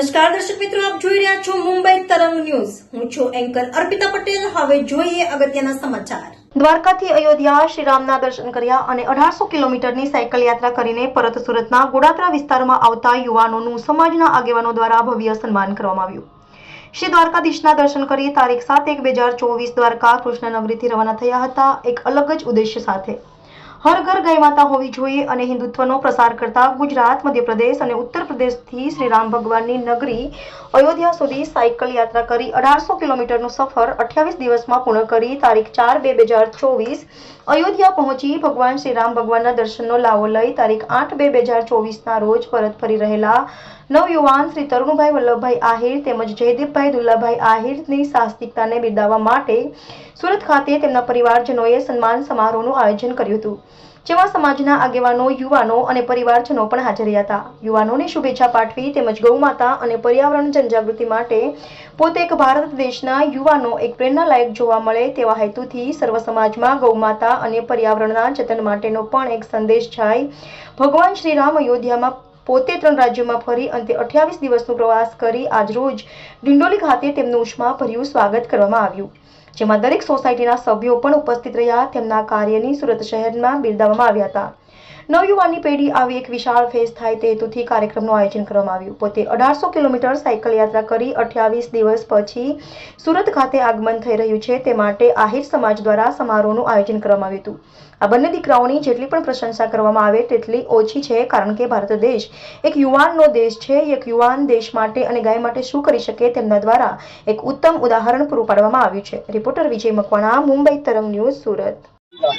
નમસ્કાર, દર્શક મિત્રો, આપ જોઈ રહ્યા છો મુંબઈ તરંગ ન્યૂઝ. હું છું એન્કર અર્પિતા પટેલ. હવે જોઈએ અગત્યના સમાચાર. દ્વારકાથી અયોધ્યા શ્રીરામના દર્શન કર્યા અને અઢારસો કિલોમીટરની સાયકલ યાત્રા કરીને પરત સુરતના ગોડાત્રા વિસ્તારમાં આવતા યુવાનોનું સમાજના આગેવાનો દ્વારા ભવ્ય સન્માન કરવામાં આવ્યું. શ્રી દ્વારકાધીશના દર્શન કરી તારીખ સાત એક બે હજાર ચોવીસ દ્વારકા કૃષ્ણનગરીથી રવાના થયા હતા, એક અલગ જ ઉદ્દેશ્ય સાથે. હર ઘર ગાય માતા હોવી જોઈએ અને હિન્દુત્વનો પ્રસાર કરતા ગુજરાત, મધ્યપ્રદેશ અને ઉત્તર પ્રદેશથી શ્રી રામ ભગવાનની નગરી અયોધ્યા સુધી સાયકલ યાત્રા કરી અઢારસો કિલોમીટરનો સફર અઠ્યાવીસ દિવસમાં પૂર્ણ કરી તારીખ ચાર બે બે હજાર ચોવીસ અયોધ્યા પહોંચી ભગવાન શ્રી રામ ભગવાનના દર્શનનો લાવો લઈ તારીખ આઠ બે બે હજાર ચોવીસના રોજ પરત ફરી રહેલા નવયુવાન શ્રી તરુણભાઈ વલ્લભભાઈ આહિર તેમજ જયદીપભાઈ દુલ્લાભાઈ આહિરની સાહસિકતાને બિરદાવવા માટે સુરત ખાતે તેમના પરિવારજનોએ સન્માન સમારોહનું આયોજન કર્યું હતું. જેમાં સમાજના આગેવાનો, યુવાનો અને પરિવારજનો પણ હાજર હતા. યુવાનોને શુભેચ્છા પાઠવી તેમજ ગૌમાતા અને પર્યાવરણ જનજાગૃતિ માટે પોતે એક ભારત દેશના યુવાનો એક પ્રેરણાલાયક જોવા મળે તેવા હેતુથી સર્વ સમાજમાં ગૌમાતા અને પર્યાવરણના જતન માટેનો પણ એક સંદેશ જાય. ભગવાન શ્રી રામ અયોધ્યામાં પોતે ત્રણ રાજ્યોમાં ફરી અંતે અઠ્યાવીસ દિવસનો પ્રવાસ કરી આજરોજ ડિંડોલી ખાતે તેમનું ઉષ્માભર્યું સ્વાગત કરવામાં આવ્યું. જેમાં દરેક સોસાયટીના સભ્યો પણ ઉપસ્થિત રહ્યા. તેમના કાર્યની સુરત શહેરમાં બિરદાવવામાં આવ્યા હતા. નવયુવાનની પેઢી આવી એક વિશાળ ફેસ થાય તે હેતુથી કાર્યક્રમનું આયોજન કરવામાં આવ્યું. પોતે અઢારસો કિલોમીટર સાયકલ યાત્રા કરી અઠ્યાવીસ દિવસ પછી સુરત ખાતે આગમન થઈ રહ્યું છે. તે માટે આહિર સમાજ દ્વારા સમારોહનું આયોજન કરવામાં આવ્યું હતું. આ બંને દીકરાઓની જેટલી પણ પ્રશંસા કરવામાં આવે તેટલી ઓછી છે, કારણ કે ભારત દેશ એક યુવાનનો દેશ છે. એક યુવાન દેશ માટે અને ગાય માટે શું કરી શકે તેમના દ્વારા એક ઉત્તમ ઉદાહરણ પૂરું પાડવામાં આવ્યું છે. રિપોર્ટર વિજય મકવાણા, મુંબઈ તરંગ ન્યૂઝ, સુરત.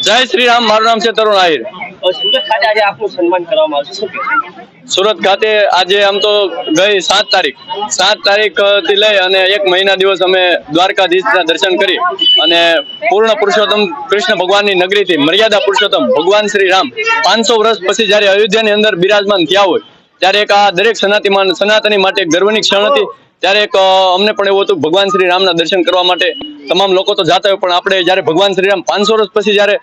જય શ્રી રામ. મારું નામ છે તરુણ આહિર. સુરત ખાતે આજે આપનું સન્માન કરવામાં આવશે સુરત ખાતે આજે આમ તો ગઈ સાત તારીખ. સાત તારીખથી લઈ અને એક મહિના દિવસ અમે દ્વારકાધીશના દર્શન કરી અને પૂર્ણ પુરુષોત્તમ કૃષ્ણ ભગવાનની નગરીથી, મર્યાદા પુરુષોત્તમ ભગવાન શ્રી રામ, પાંચસો વર્ષ પછી જ્યારે અયોધ્યાની અંદર બિરાજમાન થયા હોય, ત્યારે એક આ દરેક સનાતિમાન, સનાતની માટે ગર્વની ક્ષણ હતી. ત્યારે એક અમને પણ એવું હતું ભગવાન શ્રી રામના દર્શન કરવા માટે તમામ લોકો તો જાતા હોય, પણ આપણે જ્યારે ભગવાન શ્રી રામ પાંચસો વર્ષ પછી જ્યારે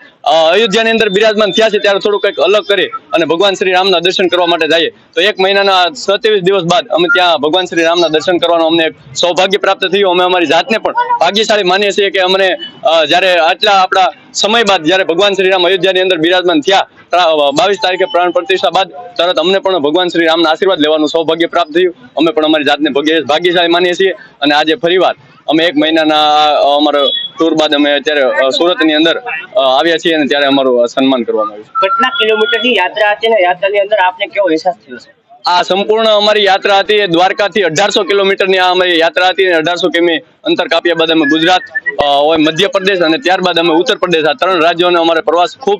અયોધ્યાની અંદર બિરાજમાન થયા છે, ત્યારે થોડું કંઈક અલગ કરી અને ભગવાન શ્રી રામના દર્શન કરવા માટે જઈએ. તો એક મહિનાના સત્યાવીસ દિવસ બાદ અમે ત્યાં ભગવાન શ્રી રામના દર્શન કરવાનું અમને સૌભાગ્ય પ્રાપ્ત થયું. અમે અમારી જાતને પણ ભાગ્યશાળી માનીએ છીએ કે અમને જ્યારે આટલા આપણા સમય બાદ જ્યારે ભગવાન શ્રી રામ અયોધ્યાની અંદર બિરાજમાન થયા બાવીસ તારીખે પ્રાણ પ્રતિષ્ઠા બાદ તરત અમને પણ ભગવાન શ્રી રામના આશીર્વાદ લેવાનું સૌભાગ્ય પ્રાપ્ત થયું. અમે પણ અમારી જાતને ભાગ્ય- ભાગ્યશાળી માનીએ છીએ. અને આજે ફરીવાર અમે એક મહિનાના અમારો ટૂર બાદ અમે અત્યારે સુરતની અંદર આવ્યા છીએ અને ત્યારે અમારું સન્માન કરવામાં આવ્યું કેટલા કિલોમીટરની યાત્રા હતી ને યાત્રાની અંદર આપને કેવો અહેસાસ થયો છે? આ સંપૂર્ણ અમારી યાત્રા હતી. દ્વારકાથી અઢારસો કિલોમીટરની આ અમારી યાત્રા હતી અને અઢારસો કિમી અંતર કાપ્યા બાદ અમે ગુજરાત મધ્યપ્રદેશ અને ત્યારબાદ અમે ઉત્તર પ્રદેશ આ ત્રણ રાજ્યોનો અમારો પ્રવાસ ખૂબ